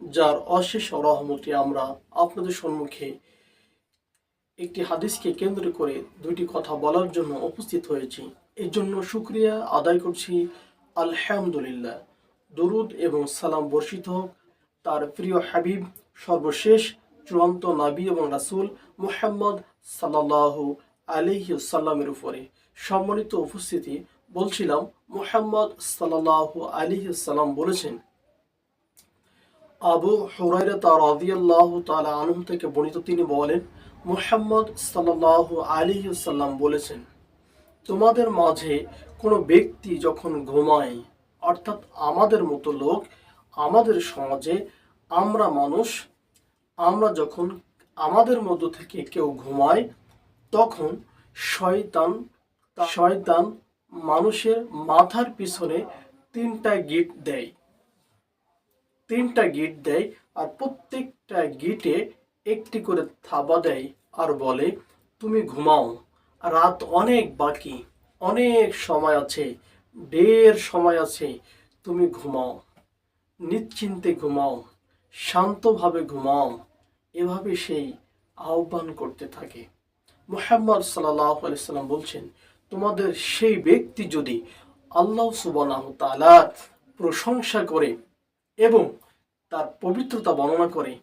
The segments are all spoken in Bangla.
যার অশেষ রহমতি আমরা আপনাদের সম্মুখে একটি হাদিসকে কেন্দ্র করে দুইটি কথা বলার জন্য উপস্থিত হয়েছি। এর জন্য শুক্রিয়া আদায় করছি। আলহামদুলিল্লাহ। দরুদ এবং সালাম বর্ষিত হোক। তার প্রিয় হাবিব, সর্বশেষ চূড়ান্ত নাবি এবং রাসূল মুহাম্মদ সাল্লাল্লাহু আলাইহি সাল্লামের উপরে সম্মানিত উপস্থিতি বলছিলাম, মুহাম্মদ সাল্লাল্লাহু আলাইহি সাল্লাম বলেছেন, আবু হুরাইরা রাদিয়াল্লাহু তাআলা আনহু থেকে বর্ণিত তিনি বলেন, মুহাম্মদ সাল্লাল্লাহু আলাইহি সাল্লাম বলেছেন, তোমাদের মাঝে কোনো ব্যক্তি যখন ঘুমায় অর্থাৎ আমাদের মতো লোক, আমাদের সমাজে আমরা মানুষ, আমরা যখন আমাদের মধ্য থেকে কেউ ঘুমায়, তখন শয়তান শয়তান মানুষের মাথার পিছনে তিনটা গিট দেয়। তিনটা গিট দেয় আর প্রত্যেকটা গিটে একটি করে থাবা দেয় আর বলে, তুমি ঘুমাও। রাত অনেক বাকি, অনেক সময় আছে। ঢের সময় আছে, তুমি ঘুমাও। নিশ্চিন্তে ঘুমাও, শান্তভাবে ঘুমাও। এভাবে সেই আহ্বান করতে থাকে। মুহাম্মদ সাল্লাহ সাল্লাম বলছেন, তোমাদের সেই ব্যক্তি যদি আল্লাহ সুবাহ তালার প্রশংসা করে এবং তার পবিত্রতা বর্ণনা করে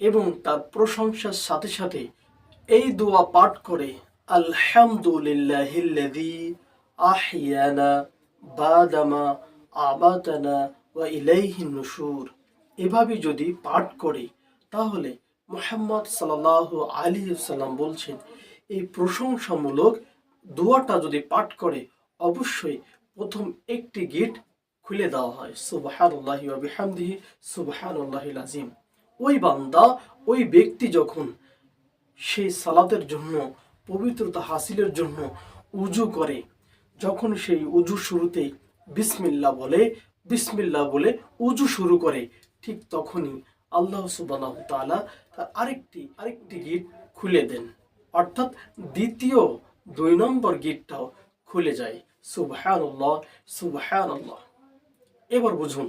এবং তার প্রশংসার সাথে সাথে এই দোয়া পাঠ করে, আলহামদুলিল্লাহিল্লাযী আহিয়ানা বাদামা আবাতানা এভাবে যদি পাঠ করে, তাহলে মোহাম্মদ সাল্লাল্লাহু আলাইহি সাল্লাম বলছেন, এই প্রশংসামূলক দোয়াটা যদি পাঠ করে, অবশ্যই প্রথম একটি গেট খুলে দেওয়া হয়। সুবহানাল্লাহি বিহামদিহি ওই বান্দা, ওই ব্যক্তি যখন সেই সালাতের জন্য, পবিত্রতা হাসিলের জন্য উজু করে যখন সেই উজু শুরুতে বিসমিল্লা বলে বিসমিল্লা বলে উজু শুরু করে, ঠিক তখনই আল্লাহ সুবাহ তাআলা তার আরেকটি আরেকটি গিট খুলে দেন। অর্থাৎ দ্বিতীয় দুই নম্বর গিটটাও খুলে যায়। সুবহানাল্লাহ সুবহানাল্লাহ। এবার বুঝুন,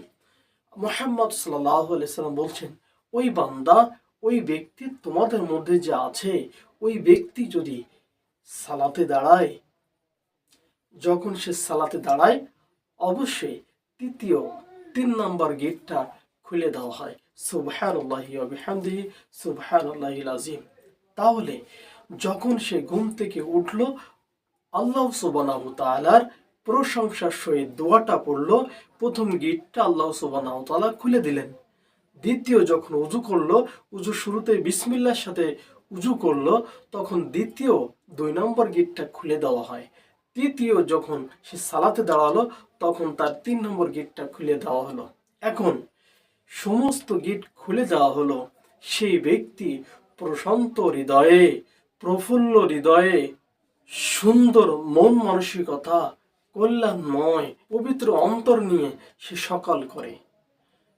মোহাম্মদ সাল্লাম বলছেন, ওই বান্দা, ওই ব্যক্তি তোমাদের মধ্যে যে আছে, ওই ব্যক্তি যদি সালাতে দাঁড়ায় যখন সে সালাতে দাঁড়ায়, অবশ্যই তৃতীয় তিন নম্বর গেটটা খুলে দেওয়া হয়। সুবহানাল্লাহি ওয়া বিহামদিহি, সুবহানাল্লাহিল আযীম। তাহলে যখন সে ঘুম থেকে উঠল, আল্লাহ সুবহানাহু তাআলার প্রশংসার সহিত দোয়াটা পড়ল, প্রথম গিটটা আল্লাহ সুবহানাহু তাআলা খুলে দিলেন। দ্বিতীয় যখন উজু করল উজু শুরুতে বিসমিল্লার সাথে উজু করল, তখন দ্বিতীয় দুই নম্বর গেটটা খুলে দেওয়া হয়। তৃতীয় যখন সে সালাতে দাঁড়াল, তখন তার তিন নম্বর গেটটা খুলে দেওয়া হলো। এখন সমস্ত গেট খুলে দেওয়া হলো সেই ব্যক্তি প্রশান্ত হৃদয়ে, প্রফুল্ল হৃদয়ে, সুন্দর মন মানসিকতা, কল্যাণময়, পবিত্র অন্তর নিয়ে সে সকাল করে।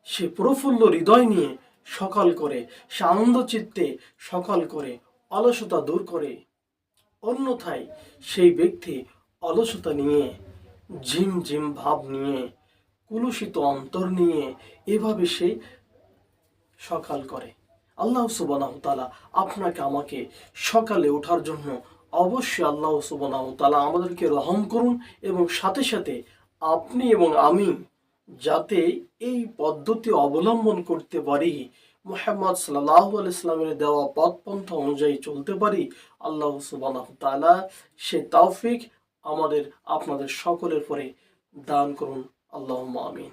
সে প্রফুল্ল হৃদয় নিয়ে সকাল করে, সে আনন্দ চিত্তে সকাল করে, অলসতা দূর করে। অন্যথায় সেই ব্যক্তি অলসতা নিয়ে, ঝিম ঝিম ভাব নিয়ে, কুলুষিত অন্তর নিয়ে এভাবে সে সকাল করে। আল্লাহ সুবানাহ তালা আপনাকে আমাকে সকালে ওঠার জন্য অবশ্যই আল্লাহ সুবানাহ তালা আমাদেরকে রহম করুন এবং সাথে সাথে আপনি এবং আমি যাতে এই পদ্ধতি অবলম্বন করতে পারি, মোহাম্মদ সাল্লাহ ইসলামের দেওয়া পথপন্থা অনুযায়ী চলতে পারি, আল্লাহ সুবাহ তালা সে তৌফিক আমাদের আপনাদের সকলের পরে দান করুন। আল্লাহ আমিন।